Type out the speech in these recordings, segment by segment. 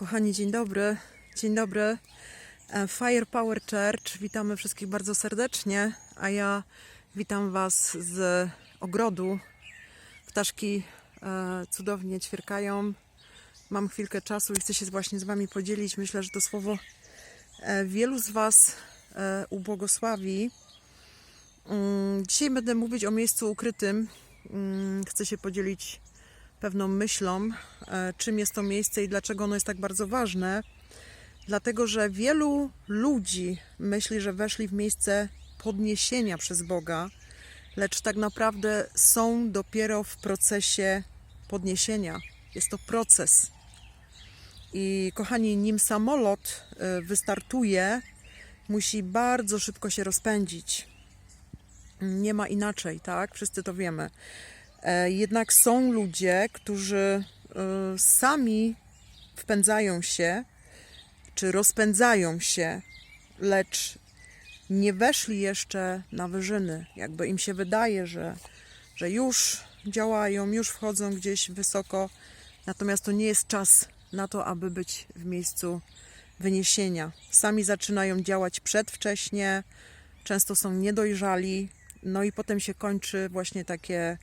Kochani, dzień dobry. Dzień dobry. E, Fire Power Church. Witamy wszystkich bardzo serdecznie, a ja witam Was z ogrodu. Ptaszki e, cudownie ćwierkają. Mam chwilkę czasu i chcę się właśnie z Wami podzielić. Myślę, że to słowo e, wielu z Was ubłogosławi. Mm, Dzisiaj będę mówić o miejscu ukrytym. Mm, Chcę się podzielić pewną myślą, e, czym jest to miejsce i dlaczego ono jest tak bardzo ważne. Dlatego, że wielu ludzi myśli, że weszli w miejsce podniesienia przez Boga, lecz tak naprawdę są dopiero w procesie podniesienia. Jest to proces. I kochani, nim samolot e, wystartuje, musi bardzo szybko się rozpędzić. Nie ma inaczej, tak? Wszyscy to wiemy. E, Jednak są ludzie, którzy e, sami wpędzają się, czy rozpędzają się, lecz nie weszli jeszcze na wyżyny. Jakby im się wydaje, że, że już działają, już wchodzą gdzieś wysoko, natomiast to nie jest czas na to, aby być w miejscu wyniesienia. Sami zaczynają działać przedwcześnie, często są niedojrzali, no i potem się kończy właśnie takie,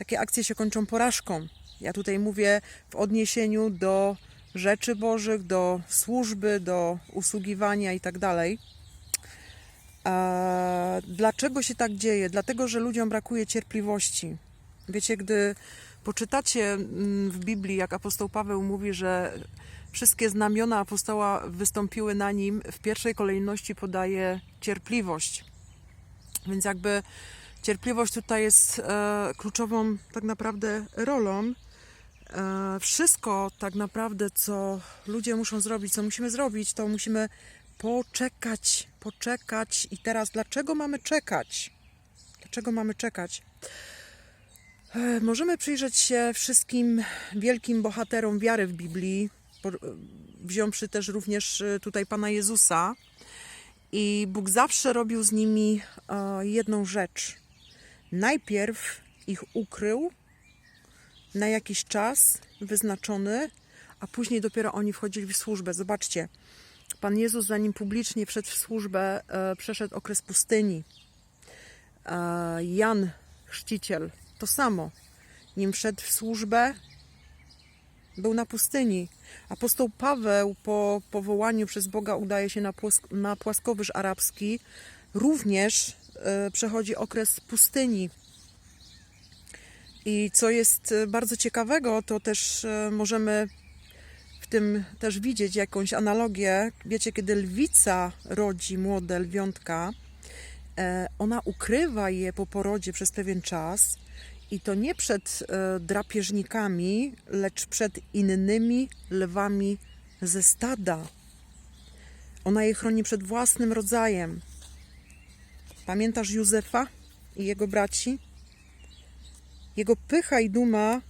takie akcje się kończą porażką. Ja tutaj mówię w odniesieniu do rzeczy Bożych, do służby, do usługiwania i tak dalej. Dlaczego się tak dzieje? Dlatego, że ludziom brakuje cierpliwości. Wiecie, gdy poczytacie mm, w Biblii, jak apostoł Paweł mówi, że wszystkie znamiona apostoła wystąpiły na nim, w pierwszej kolejności podaje cierpliwość. Więc jakby cierpliwość tutaj jest e, kluczową tak naprawdę rolą. E, wszystko tak naprawdę, co ludzie muszą zrobić, co musimy zrobić, to musimy poczekać, poczekać. I teraz dlaczego mamy czekać? Dlaczego mamy czekać? E, Możemy przyjrzeć się wszystkim wielkim bohaterom wiary w Biblii, wziąwszy też również tutaj Pana Jezusa. I Bóg zawsze robił z nimi jedną rzecz. Najpierw ich ukrył na jakiś czas wyznaczony, a później dopiero oni wchodzili w służbę. Zobaczcie, Pan Jezus, zanim publicznie wszedł w służbę, e, przeszedł okres pustyni. E, Jan, chrzciciel, to samo. Nim wszedł w służbę, był na pustyni. Apostoł Paweł po powołaniu przez Boga udaje się na, na płaskowyż arabski. Również przechodzi okres pustyni. I co jest e, bardzo ciekawego, to też e, możemy w tym też widzieć jakąś analogię. Wiecie, kiedy lwica rodzi młode lwiątka, e, ona ukrywa je po porodzie przez pewien czas i to nie przed e, drapieżnikami, lecz przed innymi lwami ze stada. Ona je chroni przed własnym rodzajem. Pamiętasz Józefa i jego braci? Jego pycha i duma,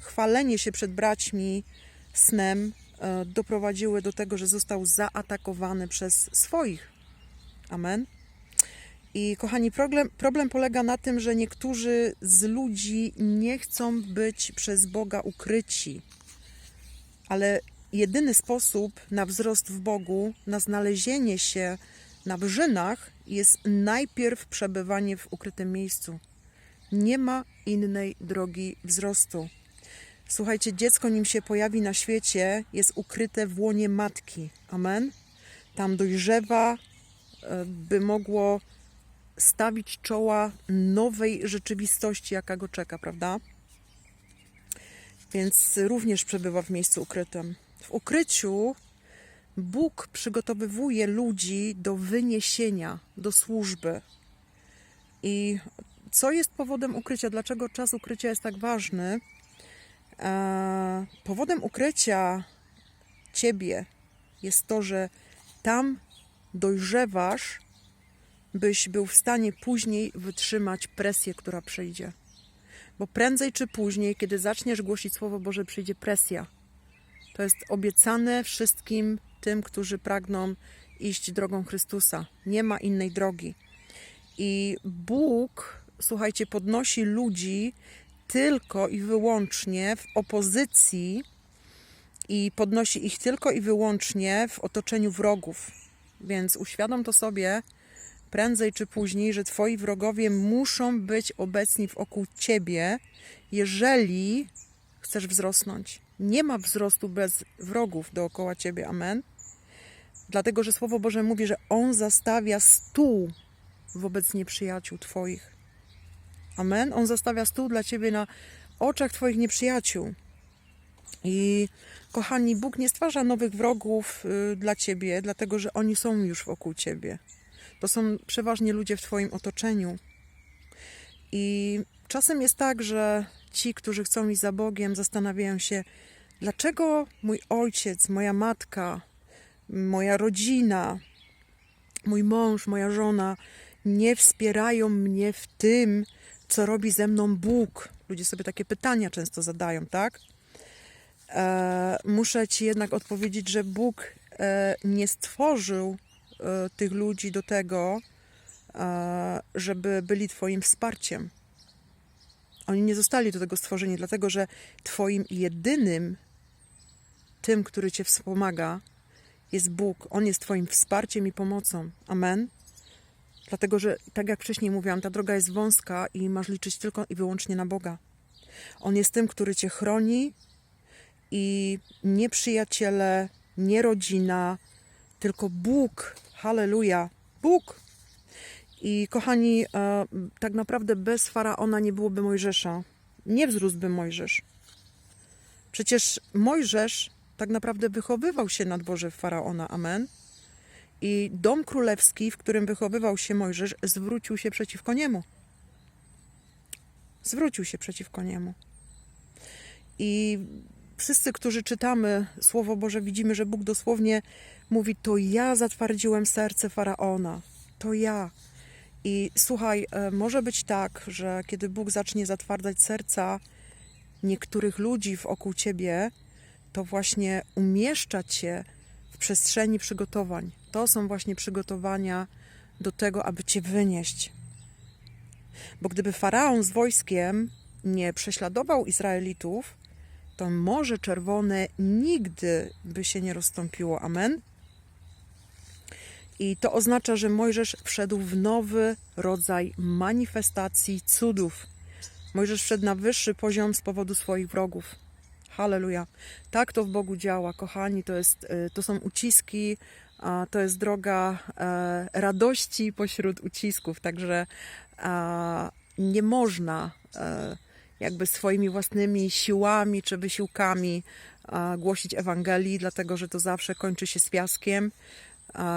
chwalenie się przed braćmi snem e, doprowadziły do tego, że został zaatakowany przez swoich. Amen. I kochani, problem, problem polega na tym, że niektórzy z ludzi nie chcą być przez Boga ukryci. Ale jedyny sposób na wzrost w Bogu, na znalezienie się na wyżynach jest najpierw przebywanie w ukrytym miejscu. Nie ma innej drogi wzrostu. Słuchajcie, dziecko nim się pojawi na świecie, jest ukryte w łonie matki. Amen. Tam dojrzewa, e, by mogło stawić czoła nowej rzeczywistości, jaka go czeka, prawda? Więc również przebywa w miejscu ukrytym. W ukryciu Bóg przygotowywuje ludzi do wyniesienia, do służby. I co jest powodem ukrycia? Dlaczego czas ukrycia jest tak ważny? E, powodem ukrycia ciebie jest to, że tam dojrzewasz byś był w stanie później wytrzymać presję, która przyjdzie. Bo prędzej czy później, kiedy zaczniesz głosić Słowo Boże, przyjdzie presja. To jest obiecane wszystkim tym, którzy pragną iść drogą Chrystusa. Nie ma innej drogi. I Bóg, słuchajcie, podnosi ludzi tylko i wyłącznie w opozycji i podnosi ich tylko i wyłącznie w otoczeniu wrogów. Więc uświadom to sobie prędzej czy później, że twoi wrogowie muszą być obecni wokół ciebie, jeżeli chcesz wzrosnąć. Nie ma wzrostu bez wrogów dookoła ciebie. Amen. Dlatego, że Słowo Boże mówi, że On zastawia stół wobec nieprzyjaciół Twoich. Amen. On zastawia stół dla Ciebie na oczach Twoich nieprzyjaciół. I kochani, Bóg nie stwarza nowych wrogów y, dla Ciebie, dlatego że oni są już wokół Ciebie. To są przeważnie ludzie w Twoim otoczeniu. I czasem jest tak, że ci, którzy chcą iść za Bogiem, zastanawiają się, dlaczego mój ojciec, moja matka, moja rodzina, mój mąż, moja żona nie wspierają mnie w tym, co robi ze mną Bóg. Ludzie sobie takie pytania często zadają, tak? E, muszę Ci jednak odpowiedzieć, że Bóg e, nie stworzył e, tych ludzi do tego, e, żeby byli Twoim wsparciem. Oni nie zostali do tego stworzeni, dlatego że Twoim jedynym tym, który Cię wspomaga, jest Bóg. On jest Twoim wsparciem i pomocą. Amen. Dlatego, że tak jak wcześniej mówiłam, ta droga jest wąska i masz liczyć tylko i wyłącznie na Boga. On jest tym, który Cię chroni i nie przyjaciele, nie rodzina, tylko Bóg. Halleluja. Bóg. I kochani, e, tak naprawdę bez faraona nie byłoby Mojżesza. Nie wzrósłby Mojżesz. Przecież Mojżesz tak naprawdę wychowywał się na dworze faraona. Amen. I dom królewski, w którym wychowywał się Mojżesz, zwrócił się przeciwko niemu. Zwrócił się przeciwko niemu. I wszyscy, którzy czytamy Słowo Boże, widzimy, że Bóg dosłownie mówi: To ja zatwardziłem serce faraona. To ja. I słuchaj, e, może być tak, że kiedy Bóg zacznie zatwardzać serca niektórych ludzi wokół ciebie, to właśnie umieszcza cię w przestrzeni przygotowań. To są właśnie przygotowania do tego, aby cię wynieść. Bo gdyby faraon z wojskiem nie prześladował Izraelitów, to Morze Czerwone nigdy by się nie rozstąpiło. Amen. I to oznacza, że Mojżesz wszedł w nowy rodzaj manifestacji cudów. Mojżesz wszedł na wyższy poziom z powodu swoich wrogów. Halleluja. Tak to w Bogu działa, kochani. To, jest, y, to są uciski, to jest droga e, radości pośród ucisków. Także nie można e, jakby swoimi własnymi siłami czy wysiłkami głosić Ewangelii, dlatego że to zawsze kończy się z fiaskiem.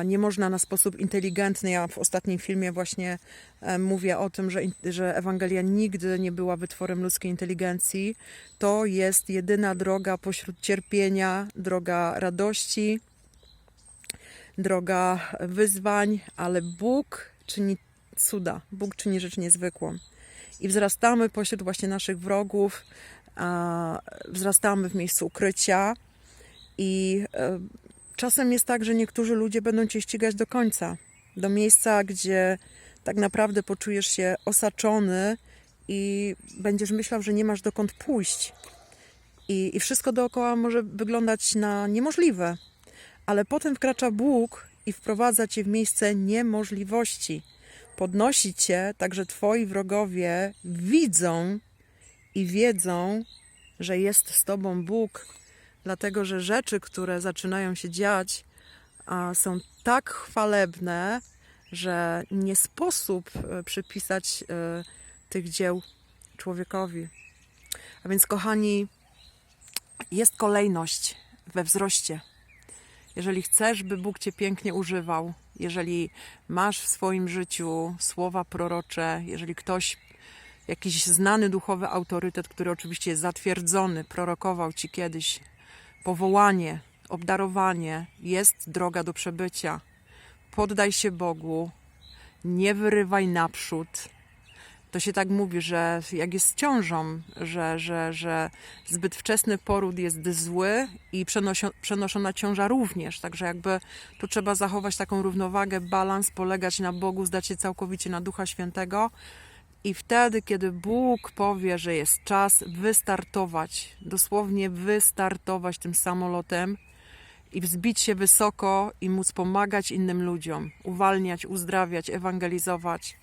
Nie można na sposób inteligentny. Ja w ostatnim filmie właśnie e, mówię o tym, że, że Ewangelia nigdy nie była wytworem ludzkiej inteligencji. To jest jedyna droga pośród cierpienia, droga radości, droga wyzwań, ale Bóg czyni cuda. Bóg czyni rzecz niezwykłą. I wzrastamy pośród właśnie naszych wrogów, wzrastamy w miejscu ukrycia i e, czasem jest tak, że niektórzy ludzie będą cię ścigać do końca, do miejsca, gdzie tak naprawdę poczujesz się osaczony i będziesz myślał, że nie masz dokąd pójść. I, I wszystko dookoła może wyglądać na niemożliwe, ale potem wkracza Bóg i wprowadza cię w miejsce niemożliwości. Podnosi cię, tak że twoi wrogowie widzą i wiedzą, że jest z tobą Bóg, dlatego że rzeczy, które zaczynają się dziać, są tak chwalebne, że nie sposób e, przypisać e, tych dzieł człowiekowi. A więc, kochani, jest kolejność we wzroście. Jeżeli chcesz, by Bóg cię pięknie używał, jeżeli masz w swoim życiu słowa prorocze, jeżeli ktoś, jakiś znany duchowy autorytet, który oczywiście jest zatwierdzony, prorokował ci kiedyś powołanie, obdarowanie, jest droga do przebycia. Poddaj się Bogu, nie wyrywaj naprzód. To się tak mówi, że jak jest ciążą, że, że, że zbyt wczesny poród jest zły i przenoszona ciąża również. Także jakby tu trzeba zachować taką równowagę, balans, polegać na Bogu, zdać się całkowicie na Ducha Świętego I wtedy, kiedy Bóg powie, że jest czas wystartować, dosłownie wystartować tym samolotem i wzbić się wysoko i móc pomagać innym ludziom, uwalniać, uzdrawiać, ewangelizować.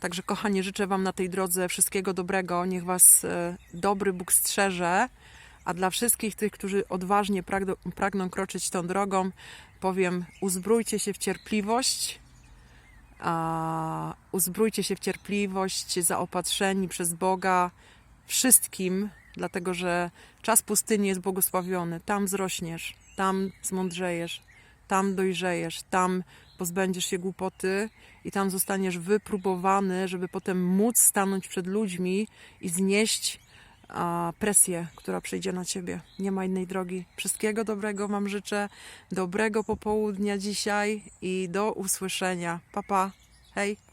Także, kochani, życzę Wam na tej drodze wszystkiego dobrego. Niech Was e, dobry Bóg strzeże. A dla wszystkich tych, którzy odważnie pragną, pragną kroczyć tą drogą, powiem: uzbrójcie się w cierpliwość, uzbrójcie się w cierpliwość, zaopatrzeni przez Boga wszystkim, dlatego że czas pustyni jest błogosławiony. Tam wzrośniesz, tam zmądrzejesz, tam dojrzejesz, tam pozbędziesz się głupoty i tam zostaniesz wypróbowany, żeby potem móc stanąć przed ludźmi i znieść presję, która przyjdzie na ciebie. Nie ma innej drogi. Wszystkiego dobrego Wam życzę, dobrego popołudnia dzisiaj i do usłyszenia. Pa, pa. Hej.